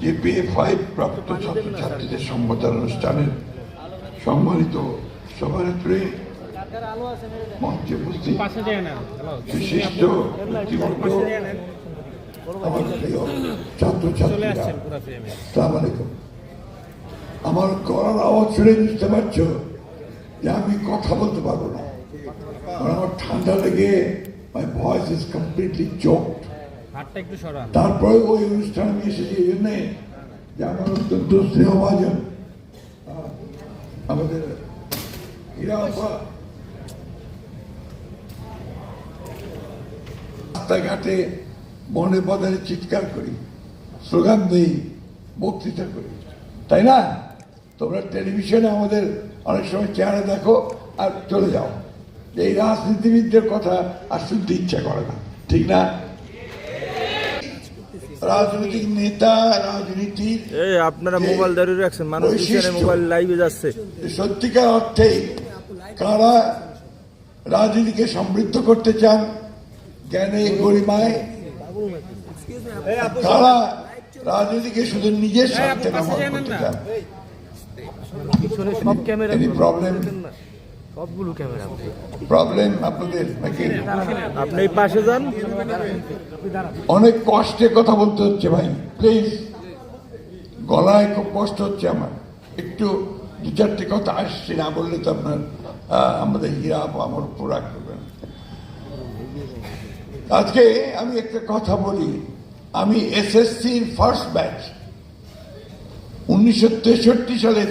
যে ফাইভ প্রাপ্ত ছাত্রছাত্রীদের সম্বোধন অনুষ্ঠানের সম্মানিত সভানেত্রী মঞ্চে উপস্থিত বিশিষ্ট আমার প্রিয় আমার গলার আওয়াজ শুনে বুঝতে পারছ যে আমি কথা বলতে পারব না। আমার ঠান্ডা লেগে মাই ভয়েস ইজ কমপ্লিটলি সরান তারপরে ওই অনুষ্ঠানে আমি এসেছি যে আমার অত্যন্ত স্নেহভাজন আমাদের রাস্তাঘাটে বনে বাজারে চিৎকার করি, স্লোগান দিই, বক্তৃতা করি। তাই না? তোমরা টেলিভিশনে আমাদের অনেক সময় চেহারা দেখো আর চলে যাও। এই রাজনীতিবিদদের কথা আর শুনতে ইচ্ছা করে না, ঠিক না? রাজনৈতিক নেতা রাজনীতির এই আপনারা মোবাইল দাঁড়িয়ে রাখছেন মানুষ পিছনে মোবাইল লাইভে যাচ্ছে সত্যিকার অর্থে কারা রাজনীতিকে সমৃদ্ধ করতে চান জ্ঞানে গরিমায় কারা রাজনীতিকে শুধু নিজের স্বার্থে ব্যবহার করতে চান সব ক্যামেরা প্রবলেম সবগুলো ক্যামেরা প্রবলেম আপনাদের নাকি? আপনি পাশে যান। অনেক কষ্টে কথা বলতে হচ্ছে ভাই প্লিজ গলায় খুব কষ্ট হচ্ছে আমার। একটু দু চারটে কথা আসছে না বললে তো আপনার আমাদের হীরা আমার উপর রাগ করবেন। আজকে আমি একটা কথা বলি। আমি এসএসসির ফার্স্ট ব্যাচ উনিশশো তেষট্টি সালে